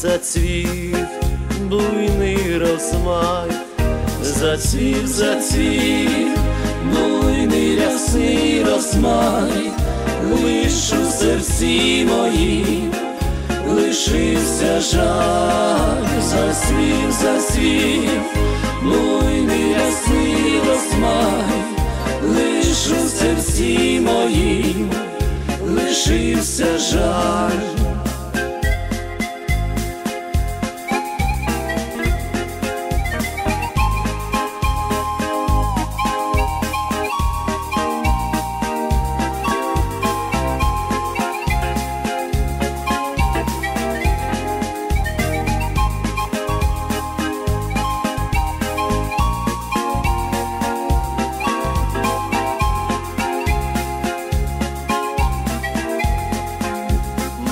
зацвів буйний розмай, зацвів, зацвів, буйний рясний розмай, лиш у серці моїм лишився жаль, засвів, засвів, буйний рясний розмай, лиш у серці моїм лишився жаль.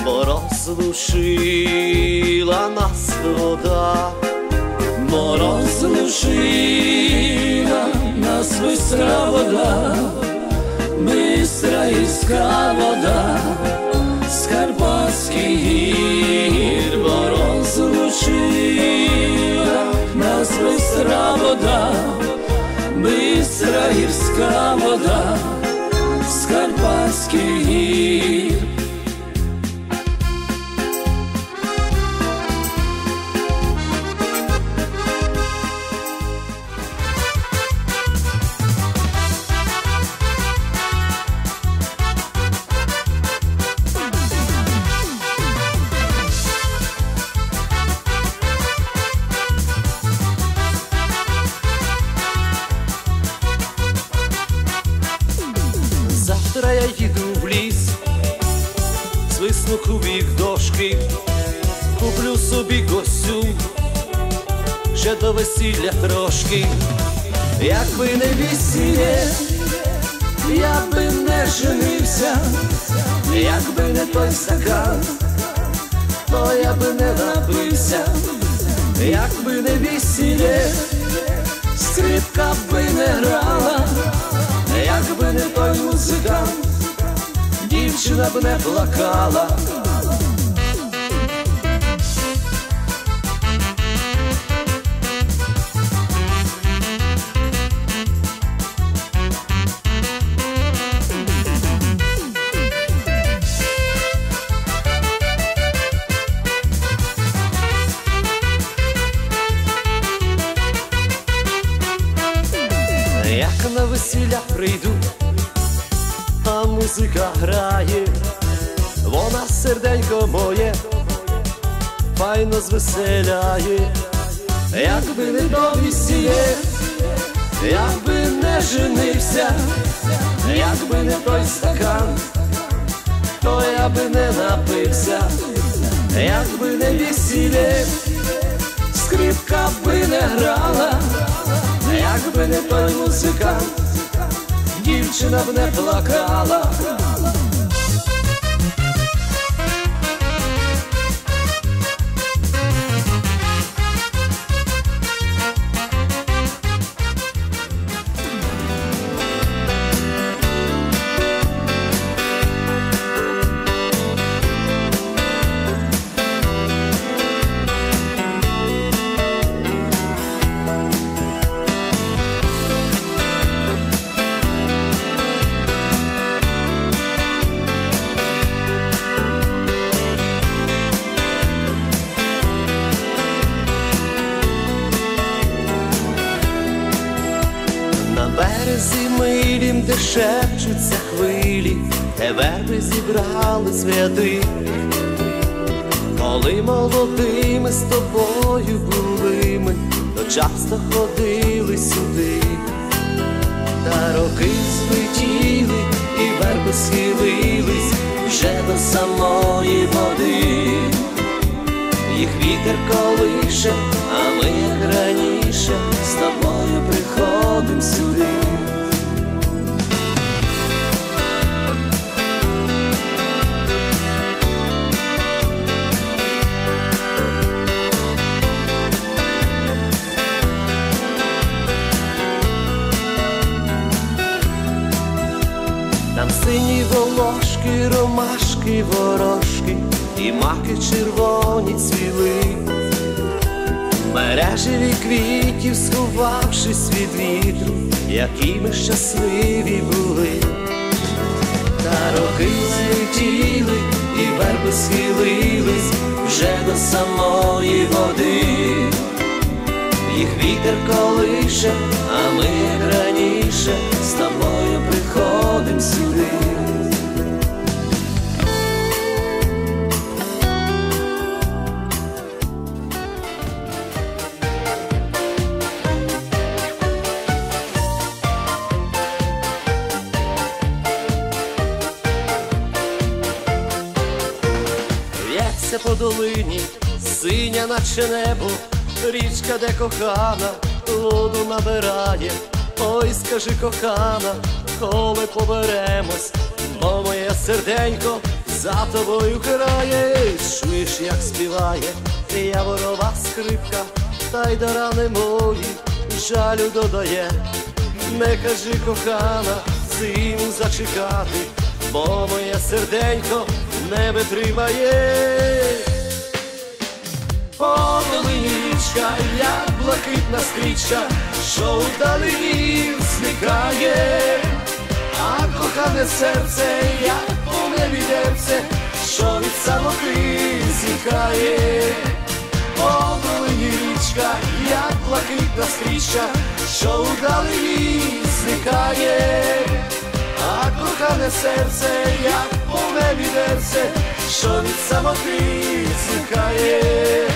Бо розлучила нас вода, бо розлучила нас бистра вода, бистра іскра вода, з Карпатських гір, бо розлучила нас бистра вода, бистра гірська вода, з гір. Завтра я їду в ліс, свисну кубік дошки, куплю собі костюм, ще до весілля трошки, якби не весілля, я би не женився, якби не той стакан, то я би не напився, якби не весілля, скрипка би не грала. Якби не той музикант, дівчина б не плакала. Як на весілля прийду, музика грає, вона серденько моє, файно звеселяє, якби не до весілля, якби не женився, якби не той стакан, то я би не напився, якби не весілля, скрипка би не грала. Якби не той музикант, дівчина б не плакала. Милім, де шепчуться хвилі, де верби зібрали святи. Коли молодими з тобою були ми, то часто ходили сюди, та роки злетіли, і верби схилились вже до самої води. Їх вітер колише, Ромашки, ворожки, і маки червоні цвіли, мережеві квітів, сховавшись від вітру, які ми щасливі були, та роки злетіли, і верби схилились вже до самої води. Їх вітер колише, а ми як раніше з тобою приходим сюди. В'ється по долині, синя, наче небо, річка, де кохана, воду набирає. Ой, скажи, кохана, коли поберемось, бо моє серденько за тобою грає, чуєш, як співає, яворова скрипка, та й до рани мої жалю додає. Не кажи, кохана, зиму зачекати, бо моє серденько не витримає. Половині річка, як блакитна стрічка, що вдалині зникає, а кохане серце, як повне відерце, що від самоти зникає. Річка, як блакитна стрічка, що вдалині зникає, серце, як у небі дерце, що від самоти зникає.